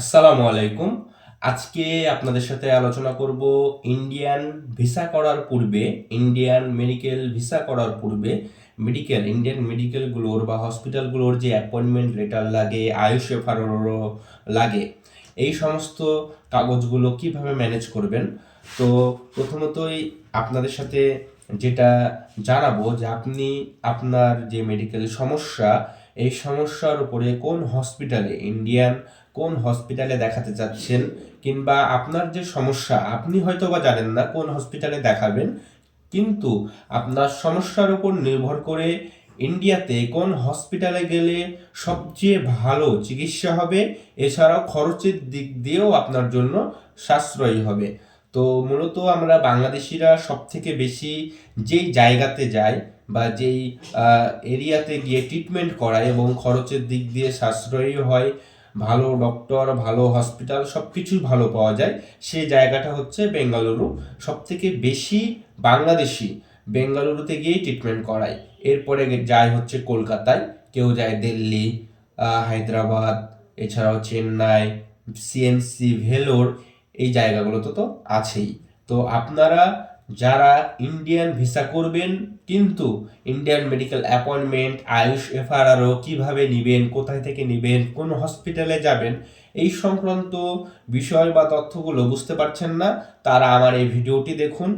আসসালামু আলাইকুম। আজকে আপনাদের সাথে আলোচনা করব ইন্ডিয়ান ভিসা করার পূর্বে, ইন্ডিয়ান মেডিকেল ভিসা করার পূর্বে, মেডিকেল, ইন্ডিয়ান মেডিকেলগুলোর বা হসপিটালগুলোর যে অ্যাপয়েন্টমেন্ট লেটার লাগে, আয়ুষ এফআরও লাগে, এই সমস্ত কাগজগুলো কীভাবে ম্যানেজ করবেন? তো প্রথমতই আপনাদের সাথে যেটা জানাব যে আপনি আপনার যে মেডিকেল সমস্যা, এই সমস্যার উপরে কোন হসপিটালে, ইন্ডিয়ান কোন হসপিটালে দেখাতে চাচ্ছেন কিংবা আপনার যে সমস্যা, আপনি হয়তো বা জানেন না কোন হসপিটালে দেখাবেন, কিন্তু আপনার সমস্যার উপর নির্ভর করে ইন্ডিয়াতে কোন হসপিটালে গেলে সবচেয়ে ভালো চিকিৎসা হবে, এছাড়াও খরচের দিক দিয়েও আপনার জন্য সাশ্রয়ী হবে। তো মূলত আমরা বাংলাদেশিরা সব থেকে বেশি যেই জায়গাতে যাই বা যেই এরিয়াতে গিয়ে ট্রিটমেন্ট করায় এবং খরচের দিক দিয়ে সাশ্রয়ী হয় ভালো ডক্টর ভালো হসপিটাল সব কিছুই ভালো পাওয়া যায়। সেই জায়গাটা হচ্ছে বেঙ্গালুরু। সব থেকে বেশি বাংলাদেশি বেঙ্গালুরুতে গিয়েই ট্রিটমেন্ট করায়। এরপরে যায় হচ্ছে কলকাতায়, কেউ যায় দিল্লি হায়দ্রাবাদ, এছাড়াও চেন্নাই সিএমসি ভেলোর, এই জায়গাগুলোতে তো আছেই। তো আপনারা যারা ইন্ডিয়ান ভিসা করবেন, কিন্তু Indian medical appointment Ayush FRRO কীভাবে নেবেন, কোথায় থেকে নেবেন, কোন হসপিটালে যাবেন, এই সংক্রান্ত বিষয় বা তথ্যগুলো বুঝতে পারছেন না, তারা আমার এই ভিডিওটি দেখুন।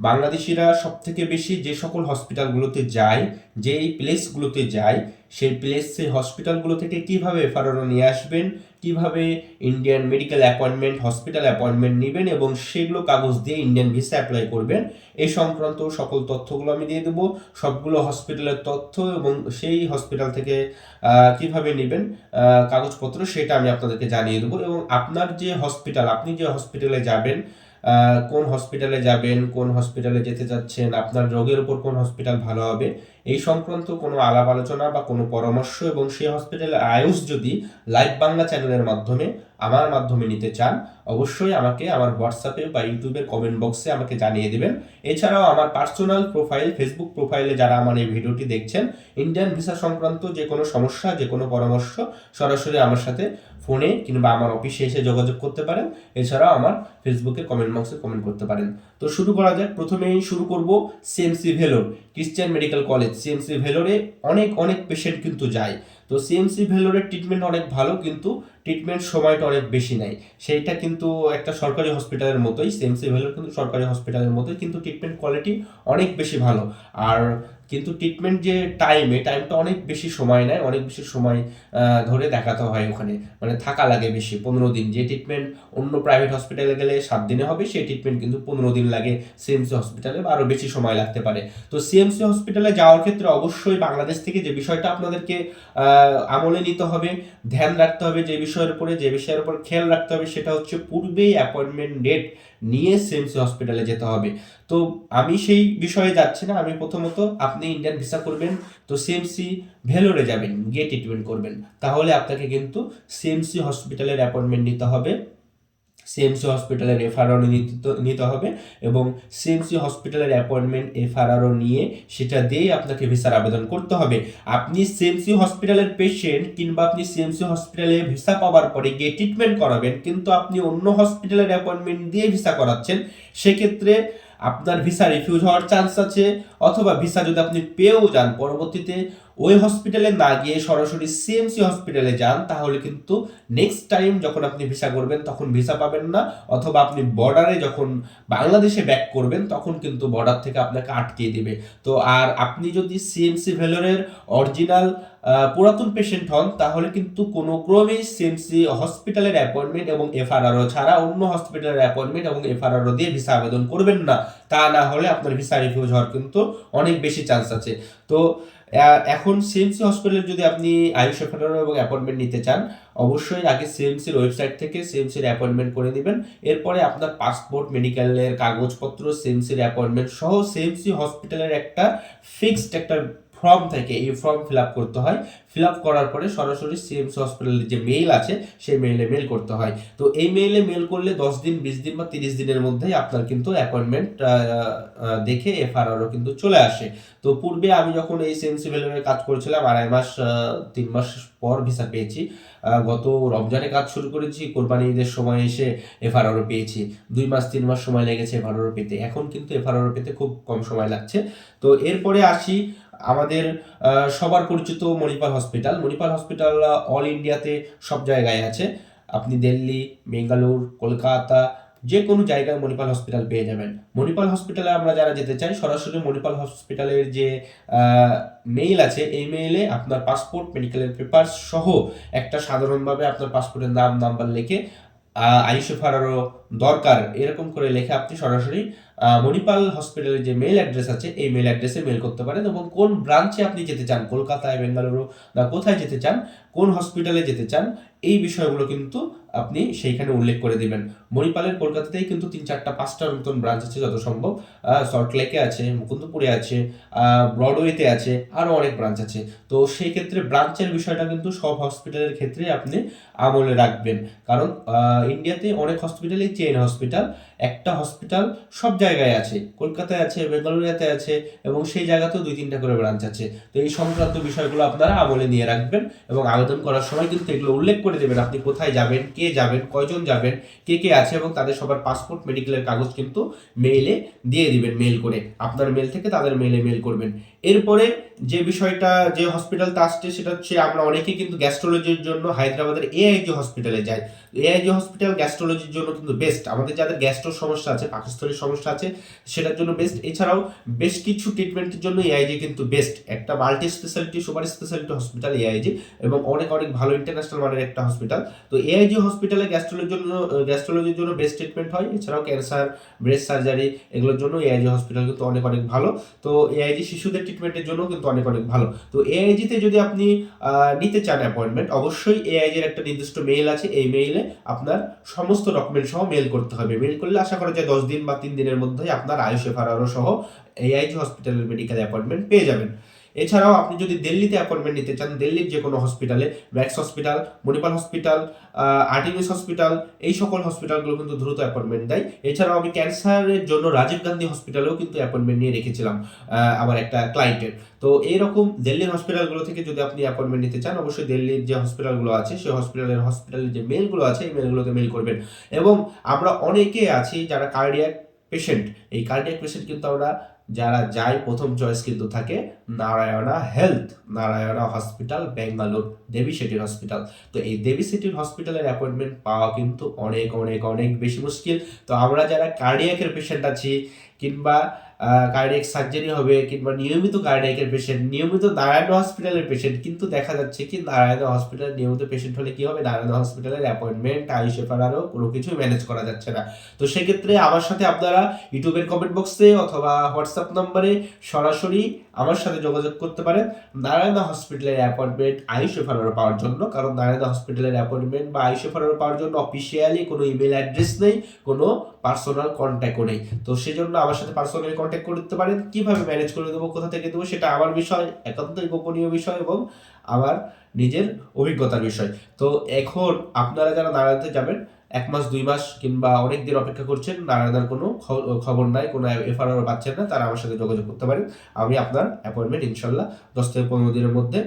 বাংলাদেশিরা সব থেকে বেশি যে সকল হসপিটালগুলোতে যায় যেই প্লেসগুলোতে যায়, সেই প্লেস সেই হসপিটালগুলো থেকে কীভাবে এফআরআরও নিয়ে আসবেন, কীভাবে Indian medical appointment, hospital appointment নেবেন এবং সেগুলো কাগজ দিয়ে ইন্ডিয়ান ভিসা অ্যাপ্লাই করবেন এই সংক্রান্ত সকল তথ্যগুলো আমি দিয়ে দেবো। সবগুলো হসপিটালের তথ্য এবং সেই হসপিটাল থেকে কীভাবে নেবেন কাগজপত্র সেটা আমি আপনাদেরকে জানিয়ে দেবো এবং আপনার যে হসপিটাল, আপনি যে হসপিটালে যাবেন কোন হসপিটালে যাবেন, কোন হসপিটালে যেতে যাচ্ছেন আপনার রোগের উপর কোন হসপিটাল ভালো হবে, এই সংক্রান্ত কোনো আলাপ আলোচনা বা কোনো পরামর্শ এবং সেই হসপিটালের আয়ুষ যদি লাইভ বাংলা চ্যানেলের মাধ্যমে আমার মাধ্যমে নিতে চান, অবশ্যই আমাকে আমার হোয়াটসঅ্যাপে বা ইউটিউবের কমেন্ট বক্সে আমাকে জানিয়ে দেবেন। এছাড়াও আমার পার্সোনাল প্রোফাইল ফেসবুক প্রোফাইলে যারা আমার এই ভিডিওটি দেখছেন ইন্ডিয়ান ভিসা সংক্রান্ত যে কোনো সমস্যা যে কোনো পরামর্শ সরাসরি আমার সাথে ফোনে কিংবা আমার অফিসে এসে যোগাযোগ করতে পারেন। এছাড়াও আমার ফেসবুকে কমেন্ট বক্সে কমেন্ট করতে পারেন। তো শুরু করা যাক। প্রথমেই শুরু করব CMC Vellore Christian medical college CMC ভেলোরে অনেক অনেক পেশেন্ট কিন্তু যায়। তো সিএমসি ভেলোরের ট্রিটমেন্ট অনেক ভালো, কিন্তু ট্রিটমেন্ট সময়টা অনেক বেশি নেয়। সেইটা কিন্তু একটা সরকারি হসপিটালের মতোই সিএমসি ভেলোর কিন্তু সরকারি হসপিটালের মতোই, কিন্তু ট্রিটমেন্ট কোয়ালিটি অনেক বেশি ভালো। আর কিন্তু ট্রিটমেন্ট যে টাইম টাইমে টাইমটা অনেক বেশি সময় নেয়, অনেক বেশি সময় ধরে দেখাতে হয় ওখানে। মানে থাকা লাগে বেশি, পনেরো দিন। যে ট্রিটমেন্ট অন্য প্রাইভেট হসপিটালে গেলে সাত দিনে হবে, সেই ট্রিটমেন্ট কিন্তু পনেরো দিন লাগে সিএমসি হসপিটালে বা আরও বেশি সময় লাগতে পারে। তো সিএমসি হসপিটালে যাওয়ার ক্ষেত্রে অবশ্যই বাংলাদেশ থেকে যে বিষয়টা আপনাদেরকে আমলে নিতে হবে, ধ্যান রাখতে হবে যে বিষয়ের উপরে, যে বিষয়ের উপর খেয়াল রাখতে হবে, সেটা হচ্ছে পূর্বেই অ্যাপয়েন্টমেন্ট ডেট নিয়ে সেমসি হসপিটালে যেতে হবে। তো আমি সেই বিষয়ে যাচ্ছি না, আমি প্রথমত আপনি ইন্ডিয়ান ভিসা করবেন, তো সিএমসি ভেলোরে যাবেন, গিয়ে ট্রিটমেন্ট করবেন। তাহলে আপনাকে কিন্তু সিএমসি হসপিটালের অ্যাপয়েন্টমেন্ট নিতে হবে। সিএমসি হসপিটালের এফআরআর নিতে হবে এবং সিএমসি হসপিটালের অ্যাপয়েন্টমেন্ট এফআরআরও নিয়ে সেটা দিয়েই আপনাকে ভিসার আবেদন করতে হবে। আপনি সিএমসি হসপিটালের পেশেন্ট কিংবা আপনি সিএমসি হসপিটালে ভিসা পাওয়ার পরে গিয়ে ট্রিটমেন্ট করাবেন, কিন্তু আপনি অন্য হসপিটালের অ্যাপয়েন্টমেন্ট দিয়ে ভিসা করাচ্ছেন, সেক্ষেত্রে আপনার ভিসা রিফিউজ হওয়ার চান্স আছে, অথবা ভিসা যদি আপনি পেয়েও যান, পরবর্তীতে ওই হসপিটালে না গিয়ে সরাসরি সিএমসি হসপিটালে যান, তাহলে কিন্তু নেক্সট টাইম যখন আপনি ভিসা করবেন, তখন ভিসা পাবেন না। অথবা আপনি বর্ডারে যখন বাংলাদেশে ব্যাক করবেন, তখন কিন্তু বর্ডার থেকে আপনাকে আটকিয়ে দেবে। তো আর আপনি যদি সিএমসি ভেলোরের অরিজিনাল পুরাতন পেশেন্ট হন, তাহলে কিন্তু কোনো ক্রমেই সিএমসি হসপিটালের অ্যাপয়েন্টমেন্ট এবং এফআরআরও ছাড়া অন্য হসপিটালের অ্যাপয়েন্টমেন্ট এবং এফআরআরও দিয়ে ভিসা আবেদন করবেন না। তা না হলে আপনার ভিসা রিফিউজ হওয়ার কিন্তু অনেক বেশি চান্স আছে। তো এখন সিএমসি হসপিটালে যদি আপনি আয়ুষ এফআরআরও এবং অ্যাপয়েন্টমেন্ট নিতে চান, অবশ্যই আগে সিএমসির ওয়েবসাইট থেকে সিএমসির অ্যাপয়েন্টমেন্ট করে নেবেন। এরপরে আপনার পাসপোর্ট মেডিকেলের কাগজপত্র সিএমসির অ্যাপয়েন্টমেন্ট সহ সিএমসি হসপিটালের একটা ফিক্সড একটা ফর্ম থাকে এই ফর্ম ফিল আপ করতে হয়। ফিল আপ করার পরে সরাসরি সিএমসি হসপিটালের যে মেইল আছে, সেই মেইলে মেল করতে হয়। তো এই মেইলে মেল করলে দশ দিন, বিশ দিন বা তিরিশ দিনের মধ্যেই আপনার কিন্তু অ্যাপয়েন্টমেন্ট দেখে এফআরআরও কিন্তু চলে আসে। তো পূর্বে আমি যখন এই সিএমসি ভেলোরে কাজ করেছিলাম, আড়াই মাস তিন মাস পর ভিসা পেয়েছি। গত রমজানে কাজ শুরু করেছি কোরবানি ঈদের সময় এসে এফআরআরও পেয়েছি। দুই মাস, তিন মাস সময় লেগেছে এফআরআরও পেতে। এখন কিন্তু এফআরআরও পেতে খুব কম সময় লাগছে। তো এরপরে আসি আমাদের সবার পরিচিত Manipal hospital. Manipal hospital all ইন্ডিয়াতে সব জায়গায় আছে। আপনি দিল্লি, বেঙ্গালুর, কলকাতা, যে কোনো জায়গায় মণিপাল হসপিটাল পেয়ে যাবেন। মণিপাল হসপিটালে আমরা যারা যেতে চাই, সরাসরি মণিপাল হসপিটালের যে মেইল আছে, এই মেইলে আপনার পাসপোর্ট মেডিকেলের পেপার সহ একটা সাধারণভাবে আপনার পাসপোর্টের নাম নাম্বার লিখে আইসেফারও দরকার। এরকম করে লেখে আপনি সরাসরি মণিপাল হসপিটালের যে মেল অ্যাড্রেস আছে, এই মেল অ্যাড্রেসে মেল করতে পারেন এবং কোন ব্রাঞ্চে আপনি যেতে চান, কলকাতায়, বেঙ্গালুরু বা কোথায় যেতে চান, কোন হসপিটালে যেতে চান, এই বিষয়গুলো কিন্তু আপনি সেইখানে উল্লেখ করে দিবেন। মণিপালের কলকাতাতেই কিন্তু তিন চারটা পাঁচটার মতন ব্রাঞ্চ আছে যত সম্ভব সল্টলেকে আছে, মুকুন্দপুরে আছে ব্রডওয়েতে আছে আরও অনেক ব্রাঞ্চ আছে। তো সেই ক্ষেত্রে ব্রাঞ্চের বিষয়টা কিন্তু সব হসপিটালের ক্ষেত্রে আপনি আমলে রাখবেন। কারণ ইন্ডিয়াতে অনেক হসপিটালই চেইন হসপিটাল একটা হসপিটাল সব জায়গায় আছে। কলকাতায় আছে বেঙ্গালুরুতে আছে, এবং সেই জায়গাতেও দুই, তিনটা করে ব্রাঞ্চ আছে। তো এই সংক্রান্ত বিষয়গুলো আপনারা আমলে নিয়ে রাখবেন এবং আবেদন করার সময় কিন্তু এগুলো উল্লেখ করে দেবেন। আপনি কোথায় যাবেন, কে যাবেন, কয়জন যাবেন, কে কে আছে এবং তাদের সবার পাসপোর্ট মেডিকেলের কাগজ কিন্তু মেইলে দিয়ে দিবেন মেল করে। আপনার মেল থেকে তাদের মেলে মেল করবেন। এরপরে যে বিষয়টা, যে হসপিটালটা আসছে, সেটা হচ্ছে আমরা অনেকে কিন্তু গ্যাস্ট্রোলজির জন্য হায়দ্রাবাদের এআইজি হসপিটালে যাই। এআইজি হসপিটাল গ্যাস্ট্রোলজির জন্য কিন্তু বেস্ট আমাদের যাদের গ্যাস্ট্রোর সমস্যা আছে, পাকস্থলীর সমস্যা আছে, সেটার জন্য বেস্ট এছাড়াও বেশ কিছু ট্রিটমেন্টের জন্য এআইজি কিন্তু বেস্ট একটা multi speciality super speciality hospital AIG এবং অনেক অনেক ভালো ইন্টারন্যাশনাল মানের একটা হসপিটাল তো এআইজি হসপিটালে গ্যাস্ট্রোলজির জন্য গ্যাস্ট্রোলজির জন্য বেস্ট ট্রিটমেন্ট হয়। এছাড়াও ক্যান্সার ব্রেস্ট সার্জারি এগুলোর জন্য এআইজি হসপিটাল কিন্তু অনেক অনেক ভালো। তো এআইজি শিশুদের ট্রিটমেন্টের জন্য কিন্তু অনেক অনেক ভালো। তো এআইজিতে যদি আপনি নিতে চান অ্যাপয়েন্টমেন্ট অবশ্যই এআইজির একটা নির্দিষ্ট মেইল আছে। এই মেইলে আপনার সমস্ত ডকুমেন্ট সহ মেল করতে হবে। মেল করলে আশা করা যায় দশ দিন বা তিন দিনের মধ্যেই আপনার আয়ুষ এফআরআরও সহ এআইজি হসপিটালের মেডিকেল অ্যাপয়েন্টমেন্ট পেয়ে যাবেন। এছাড়াও আপনি যদি দিল্লিতে অ্যাপয়েন্টমেন্ট নিতে চান, দিল্লির যে কোনো হসপিটালে Max hospital Manipal hospital Artemis hospital এই সকল হসপিটালগুলো কিন্তু দ্রুত অ্যাপয়েন্টমেন্ট দেয়। এছাড়াও আমি ক্যান্সারের জন্য রাজীব গান্ধী হসপিটালেও কিন্তু অ্যাপয়েন্টমেন্ট নিয়ে রেখেছিলাম আমার একটা ক্লায়েন্টের তো এইরকম দিল্লির হসপিটালগুলো থেকে যদি আপনি অ্যাপয়েন্টমেন্ট নিতে চান, অবশ্যই দিল্লির যে হসপিটালগুলো আছে, সেই হসপিটালের হসপিটালের যে মেলগুলো আছে, এই মেলগুলোতে মেল করবেন। এবং আমরা অনেকে আছি যারা কার্ডিয়াক পেশেন্ট এই কার্ডিয়াক পেশেন্ট কিন্তু আমরা যারা যায় প্রথম চয়েস কিন্তু থাকে, নারায়ণা হেলথ নারায়ণা হসপিটাল বেঙ্গালোর দেবী সিটির হসপিটাল তো এই দেবী সিটির হসপিটালের অ্যাপয়েন্টমেন্ট পাওয়া কিন্তু অনেক অনেক অনেক বেশি মুশকিল। তো আমরা যারা কার্ডিয়াকের পেশেন্ট আছি কিংবা কার্ডিয়াক সার্জারি হবে কিংবা নিয়মিত কার্ডিয়াকের পেশেন্ট নিয়মিত নারায়ণ হসপিটালের পেশেন্ট কিন্তু দেখা যাচ্ছে কি নারায়ণ হসপিটাল নিয়মিত পেশেন্ট হলে কি হবে? নারায়ণ হসপিটালের অ্যাপয়েন্টমেন্ট আয়ুষ এফারারও কোনো কিছু ম্যানেজ করা যাচ্ছে না। তো সেক্ষেত্রে আমার সাথে আপনারা ইউটিউবের কমেন্ট বক্সে অথবা হোয়াটসঅ্যাপ নম্বরে সরাসরি আমার সাথে যোগাযোগ করতে পারেন। নারায়ণ হসপিটালের অ্যাপয়েন্টমেন্ট আয়ুষ এফারারও পাওয়ার জন্য, কারণ নারায়ণ হসপিটালের অ্যাপয়েন্টমেন্ট বা আয়ুষ এফারারও পাওয়ার জন্য অফিসিয়ালি কোনো ইমেল অ্যাড্রেস নেই, কোনো পার্সোনাল কন্ট্যাক্টও নেই। তো সেই জন্য আমার সাথে পার্সোনালি কন্ট্যাক্ট করতে পারেন। কীভাবে ম্যানেজ করে দেবো, কোথা থেকে দেবো, সেটা আমার বিষয়, একান্তই গোপনীয় বিষয় এবং আমার নিজের অভিজ্ঞতার বিষয়। তো এখন আপনারা যারা নারায়ণতে যাবেন এক মাস, দুই মাস কিংবা অনেক দিন অপেক্ষা করছেন নারায়ণার কোনো খবর নাই, কোনো এফআরআর পাচ্ছেন না, তারা আমার সাথে যোগাযোগ করতে পারেন। আমি আপনার অ্যাপয়েন্টমেন্ট ইনশাল্লাহ দশ থেকে পনেরো দিনের মধ্যে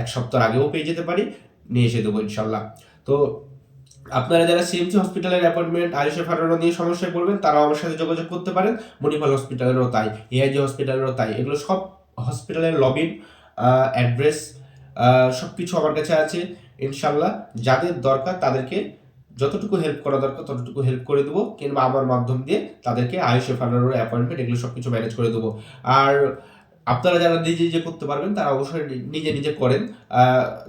এক সপ্তাহ আগেও পেয়ে যেতে পারি, নিয়ে এসে দেবো ইনশাল্লাহ। তো আপনারা যারা সিএমসি হসপিটালের অ্যাপয়েন্টমেন্ট আয়ুষ এফআরআর নিয়ে সমস্যায় পড়বেন, তারাও আমার সাথে যোগাযোগ করতে পারেন। মণিপাল হসপিটালেরও তাই এআইজি হসপিটালেরও তাই, এগুলো সব হসপিটালের লবিন অ্যাড্রেস সব কিছু আমার কাছে আছে। ইনশাল্লাহ যাদের দরকার তাদেরকে যতটুকু হেল্প করা দরকার ততটুকু হেল্প করে দেবো কিংবা আমার মাধ্যম দিয়ে তাদেরকে আয়ুষ এফআরআর অ্যাপয়েন্টমেন্ট এগুলো সব কিছু ম্যানেজ করে দেবো। আর আপনারা যারা নিজে নিজে করতে পারবেন, তারা অবশ্যই নিজে নিজে করেন।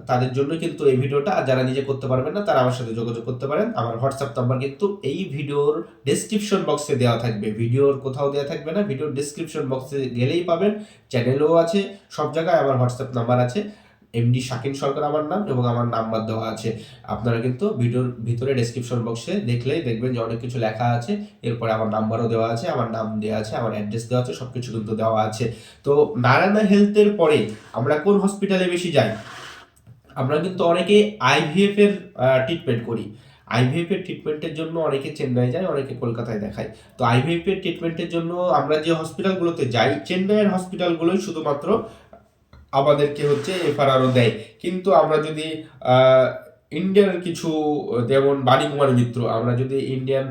তাদের জন্য কিন্তু এই ভিডিওটা, আর যারা নিজে করতে পারবেন না, তারা আমার সাথে যোগাযোগ করতে পারেন। আমার হোয়াটসঅ্যাপ নাম্বার কিন্তু এই ভিডিওর ডেসক্রিপশন বক্সে দেওয়া থাকবে। ভিডিওর কোথাও দেওয়া থাকবে না, ভিডিওর ডেসক্রিপশন বক্সে গেলেই পাবেন। চ্যানেলও আছে, সব জায়গায় আমার হোয়াটসঅ্যাপ নাম্বার আছে। এমডি শাকিন সরকার আমার নাম এবং আমার নাম্বার দেওয়া আছে। আপনারা কিন্তু ভিডিওর ভিতরে ডেসক্রিপশন বক্সে দেখলেই দেখবেন যে অনেক কিছু লেখা আছে। এরপরে আমার নাম্বারও দেওয়া আছে, আমার নাম দেওয়া আছে, আমার অ্যাড্রেস দেওয়া আছে সব কিছু কিন্তু দেওয়া আছে। তো নারায়ণা হেলথের পরে আমরা কোন হসপিটালে বেশি যাই? আমরা কিন্তু অনেকে আইভিএফ এর ট্রিটমেন্ট করি। আইভিএফ এর ট্রিটমেন্টের জন্য অনেকে চেন্নাই যায়, অনেকে কলকাতায় দেখায়। তো আইভিএফ এর ট্রিটমেন্টের জন্য আমরা যে হসপিটালগুলোতে যাই, চেন্নাইয়ের হসপিটালগুলোই শুধুমাত্র আমাদেরকে হচ্ছে এফআরআরও দেয়। কিন্তু আমরা যদি ইন্ডিয়ান কিছু, যেমন বাণীকুমার মিত্র, আমরা যদি ইন্ডিয়ান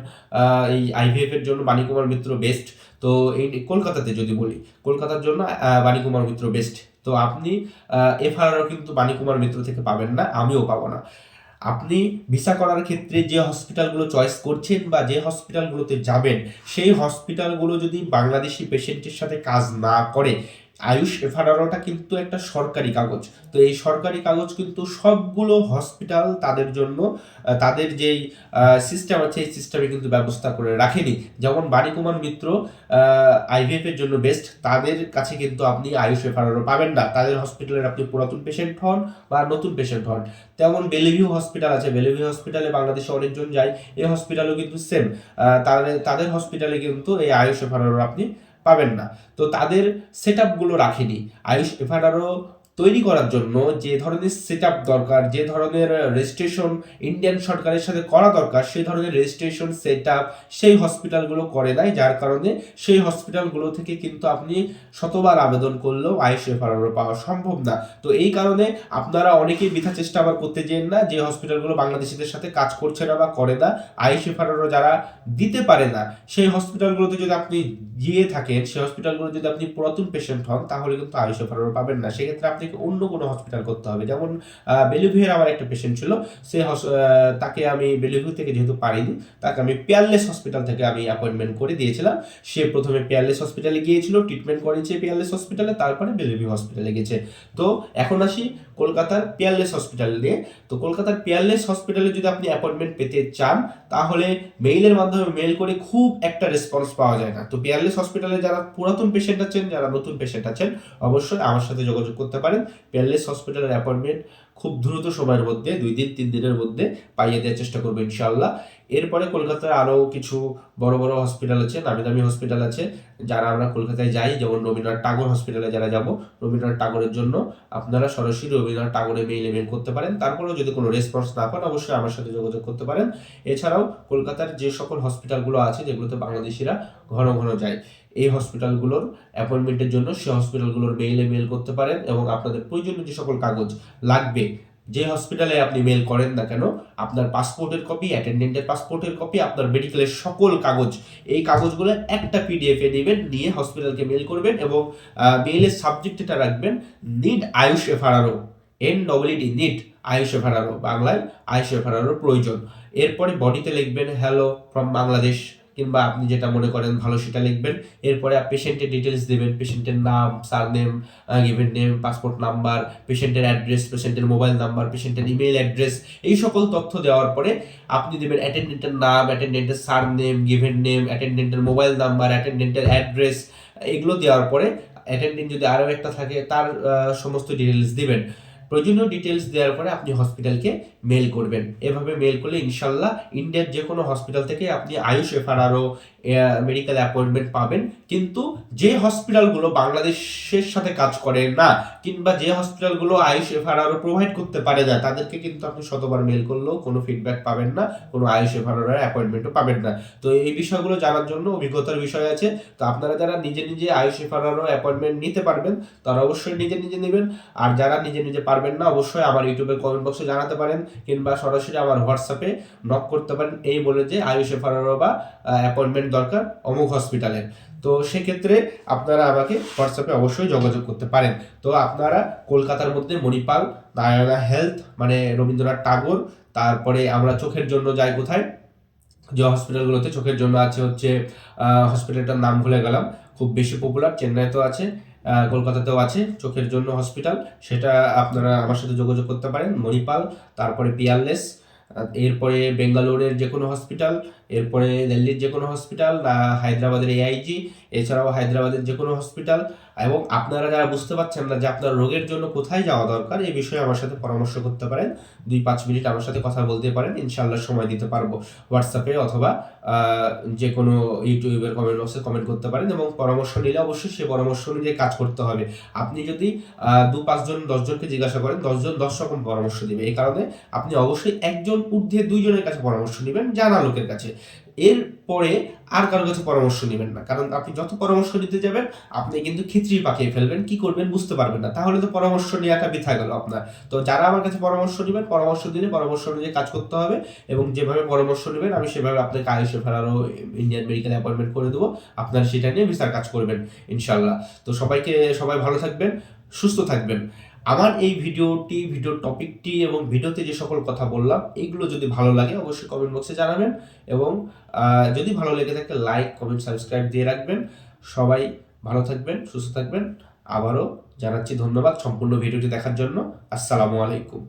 এই আইভিএফ এর জন্য বাণীকুমার মিত্র বেস্ট তো এই কলকাতাতে যদি বলি, কলকাতার জন্য বাণীকুমার মিত্র বেস্ট তো আপনি এফআরআরও কিন্তু বাণীকুমার মিত্র থেকে পাবেন না, আমিও পাবো না। আপনি ভিসা করার ক্ষেত্রে যে হসপিটালগুলো চয়েস করছেন বা যে হসপিটালগুলোতে যাবেন, সেই হসপিটালগুলো যদি বাংলাদেশি পেশেন্টের সাথে কাজ না করে আয়ুষ এফআরআরওটা কিন্তু একটা সরকারি কাগজ। তো এই সরকারি কাগজ কিন্তু সবগুলো হসপিটাল তাদের জন্য তাদের যেই সিস্টেম আছে, এই সিস্টেমে কিন্তু ব্যবস্থা করে রাখেনি। যেমন বাণীকুমার মিত্র আইভিএফ এর জন্য বেস্ট তাদের কাছে কিন্তু আপনি আয়ুষ এফআরআরও পাবেন না। তাদের হসপিটালের আপনি পুরাতন পেশেন্ট হন বা নতুন পেশেন্ট হন। তেমন বেলিভিউ হসপিটাল আছে। বেলিভিউ হসপিটালে বাংলাদেশে অনেকজন যায়, এই হসপিটালও কিন্তু সেম তাদের তাদের হসপিটালে কিন্তু এই আয়ুষ এফআরআরও আপনি পাবেন না। তো তাদের সেট আপগুলো রাখেনি। আয়ুষ এফআরআরও তৈরি করার জন্য যে ধরনের সেট দরকার, যে ধরনের রেজিস্ট্রেশন ইন্ডিয়ান সরকারের সাথে করা দরকার, সেই ধরনের রেজিস্ট্রেশন সেট সেই হসপিটালগুলো করে নাই। যার কারণে সেই হসপিটালগুলো থেকে কিন্তু আপনি শতবার আবেদন করলেও আয়ুষ এফআরআরও পাওয়া সম্ভব না। তো এই কারণে আপনারা অনেকেই বৃথা চেষ্টা আবার করতে যেন না, যে হসপিটালগুলো বাংলাদেশিদের সাথে কাজ করছে না বা করে না আয়ুষ এফআরআরও যারা দিতে পারে না, সেই হসপিটালগুলোতে যদি আপনি গিয়ে থাকেন, সেই হসপিটালগুলো যদি আপনি পুরাতন পেশেন্ট হন, তাহলে কিন্তু আয়ুষ এফআরআরও পাবেন না। সেক্ষেত্রে আপনাকে অন্য কোনো হসপিটাল করতে হবে। যেমন বেলিভিউয়ের আমার একটা পেশেন্ট ছিল। সে তাকে আমি বেলিভিউ থেকে যেহেতু পারিনি, তাকে আমি পেয়ারলেস হসপিটাল থেকে আমি অ্যাপয়েন্টমেন্ট করে দিয়েছিলাম। সে প্রথমে পেয়ারলেস হসপিটালে গিয়েছিল ট্রিটমেন্ট করেছে পেয়ারলেস হসপিটালে তারপরে বেলিভিউ হসপিটালে গেছে। তো এখন আসি কলকাতার পেয়ারলেস হসপিটাল নিয়ে। তো কলকাতার পেয়ারলেস হসপিটালে যদি আপনি অ্যাপয়েন্টমেন্ট পেতে চান, তাহলে মেইলের মাধ্যমে মেল করে খুব একটা রেসপন্স পাওয়া যায় না। তো পেয়ারলেস হসপিটালে যারা পুরাতন পেশেন্ট আছেন, যারা নতুন পেশেন্ট আছেন, অবশ্যই আমার সাথে যোগাযোগ করতে পারেন। পেয়ারলেস হসপিটালের অ্যাপয়েন্টমেন্ট খুব দ্রুত সময়ের মধ্যে, দুই দিন, তিন দিনের মধ্যে পাইয়ে দেওয়ার চেষ্টা করব ইনশাল্লাহ এরপরে কলকাতায় আরও কিছু বড় বড় হসপিটাল আছে নামি দামি হসপিটাল আছে। যারা আমরা কলকাতায় যাই, যেমন রবীন্দ্রনাথ টাগর হসপিটালে যারা যাব, রবীন্দ্রনাথ টাগরের জন্য আপনারা সরাসরি রবীন্দ্রনাথ টাগোরে মেইল মেল করতে পারেন। তারপরেও যদি কোনো রেসপন্স না পান, অবশ্যই আমার সাথে যোগাযোগ করতে পারেন। এছাড়াও কলকাতার যে সকল হসপিটালগুলো আছে, যেগুলোতে বাংলাদেশিরা ঘন ঘন যায় এই হসপিটালগুলোর অ্যাপয়েন্টমেন্টের জন্য সেই হসপিটালগুলোর মেইলে মেল করতে পারেন এবং আপনাদের প্রয়োজনীয় যে সকল কাগজ লাগবে, যে হসপিটালে আপনি মেল করেন না কেন, আপনার পাসপোর্টের কপি অ্যাটেন্ডেন্টের পাসপোর্টের কপি আপনার মেডিকেলের সকল কাগজ, এই কাগজগুলো একটা পিডিএফ নেবেন নিয়ে হসপিটালকে মেল করবেন এবং মেইলের সাবজেক্ট এটা রাখবেন নিড আয়ুষ এফআরআরও এন ডবলিটি নিড আয়ুষ এফআরআরও, বাংলায় আয়ুষ এফআরআরও প্রয়োজন। এরপরে বডিতে লিখবেন হ্যালো ফ্রম বাংলাদেশ কিংবা আপনি যেটা মনে করেন ভালো সেটা লিখবেন। এরপরে পেশেন্টের ডিটেলস দেবেন পেশেন্টের নাম surname given name passport number পেশেন্টের অ্যাড্রেস পেশেন্টের মোবাইল নাম্বার পেশেন্টের ইমেল অ্যাড্রেস এই সকল তথ্য দেওয়ার পরে আপনি দেবেন অ্যাটেন্ডেন্টের নাম অ্যাটেন্ডেন্টের সার নেম গিভেন নেম অ্যাটেন্ডেন্টের মোবাইল নাম্বার অ্যাটেন্ডেন্টের অ্যাড্রেস এগুলো দেওয়ার পরে অ্যাটেন্ডেন্ট যদি আরও একটা থাকে, তার সমস্ত ডিটেলস দিবেন। প্রয়োজনীয় ডিটেলস দেওয়ার পরে আপনি হসপিটালকে মেল করবেন। এভাবে মেল করলে ইনশাল্লাহ ইন্ডিয়ার যে কোনো হসপিটাল থেকে আপনি আয়ুষ এফআরআরও মেডিকেল অ্যাপয়েন্টমেন্ট পাবেন। কিন্তু যে হসপিটালগুলো বাংলাদেশের সাথে কাজ করে না, কিংবা যে হসপিটালগুলো আয়ুষ এফআরআরও প্রোভাইড করতে পারে না, তাদেরকে কিন্তু আপনি শতবার মেল করলেও কোনো ফিডব্যাক পাবেন না, কোনো আয়ুষ এফআরআর অ্যাপয়েন্টমেন্টও পাবেন না। তো এই বিষয়গুলো জানার জন্য অভিজ্ঞতার বিষয় আছে। তো আপনারা যারা নিজে নিজে আয়ুষ এফআরআরও অ্যাপয়েন্টমেন্ট নিতে পারবেন, তারা অবশ্যই নিজে নিজে নেবেন। আর যারা নিজে নিজে পারবেন না, অবশ্যই আমার ইউটিউবে কমেন্ট বক্সে জানাতে পারেন, কিংবা সরাসরি আমার হোয়াটসঅ্যাপে নক করতে পারেন। এই বলে যে আয়ুষ এফআরআরও বা অ্যাপয়েন্টমেন্ট দরকার অমুক হসপিটালের তো সেক্ষেত্রে আপনারা আমাকে হোয়াটসঅ্যাপে অবশ্যই যোগাযোগ করতে পারেন। তো আপনারা কলকাতার মধ্যে মণিপাল, নারায়ণা হেলথ মানে রবীন্দ্রনাথ টাগোর তারপরে আমরা চোখের জন্য যাই কোথায়? যে হসপিটালগুলোতে চোখের জন্য আছে হচ্ছে হসপিটালটার নাম ভুলে গেলাম। খুব বেশি পপুলার চেন্নাইতেও আছে। কলকাতাতেও আছে, চোখের জন্য হসপিটাল সেটা আপনারা আমার সাথে যোগাযোগ করতে পারেন মণিপাল তারপরে পিয়ারলেস এরপরে বেঙ্গালোরের যে কোনো হসপিটাল এরপরে দিল্লির যে কোনো হসপিটাল না হায়দ্রাবাদের এআইজি এছাড়াও হায়দ্রাবাদের যে কোনো হসপিটাল এবং আপনারা যারা বুঝতে পারছেন না যে আপনার রোগের জন্য কোথায় যাওয়া দরকার এই বিষয়ে আমার সাথে পরামর্শ করতে পারেন। দুই পাঁচ মিনিট আমার সাথে কথা বলতে পারেন ইনশাল্লাহ সময় দিতে পারব হোয়াটসঅ্যাপে অথবা যে কোনো ইউটিউবের কমেন্ট বক্সে কমেন্ট করতে পারেন, এবং পরামর্শ নিলে অবশ্যই সে পরামর্শ অনুযায়ী কাজ করতে হবে। আপনি যদি দু পাঁচজন দশজনকে জিজ্ঞাসা করেন দশজন দশ রকম পরামর্শ দিবে। এই কারণে আপনি অবশ্যই একজন ঊর্ধ্বে দুইজনের কাছে পরামর্শ নেবেন, জানা লোকের কাছে। এরপরে আর কারোর কাছে পরামর্শ নেবেন না। কারণ আপনি যত পরামর্শ নিতে যাবেন, আপনি কিন্তু খিচড়ি পাকিয়ে ফেলবেন, কি করবেন বুঝতে পারবেন না। তাহলে তো পরামর্শ নেওয়াটা বৃথা গেল আপনার। তো যারা আমার কাছে পরামর্শ নেবেন, পরামর্শ দিলে পরামর্শ অনুযায়ী কাজ করতে হবে এবং যেভাবে পরামর্শ নেবেন, আমি সেভাবে আপনাকে আয়ুষে ফেরারও ইন্ডিয়ান মেডিকেল অ্যাপয়েন্টমেন্ট করে দেবো। আপনারা সেটা নিয়ে বিচার কাজ করবেন ইনশাল্লাহ তো সবাইকে, সবাই ভালো থাকবেন, সুস্থ থাকবেন। আমার এই ভিডিওটি ভিডিওর টপিকটি এবং ভিডিওতে যে সকল কথা বললাম এইগুলো যদি ভালো লাগে অবশ্যই কমেন্ট বক্সে জানাবেন এবং যদি ভালো লেগে থাকে লাইক কমেন্ট সাবস্ক্রাইব দিয়ে রাখবেন। সবাই ভালো থাকবেন, সুস্থ থাকবেন। আবারও জানাচ্ছি ধন্যবাদ সম্পূর্ণ ভিডিওটি দেখার জন্য। আসসালামু আলাইকুম।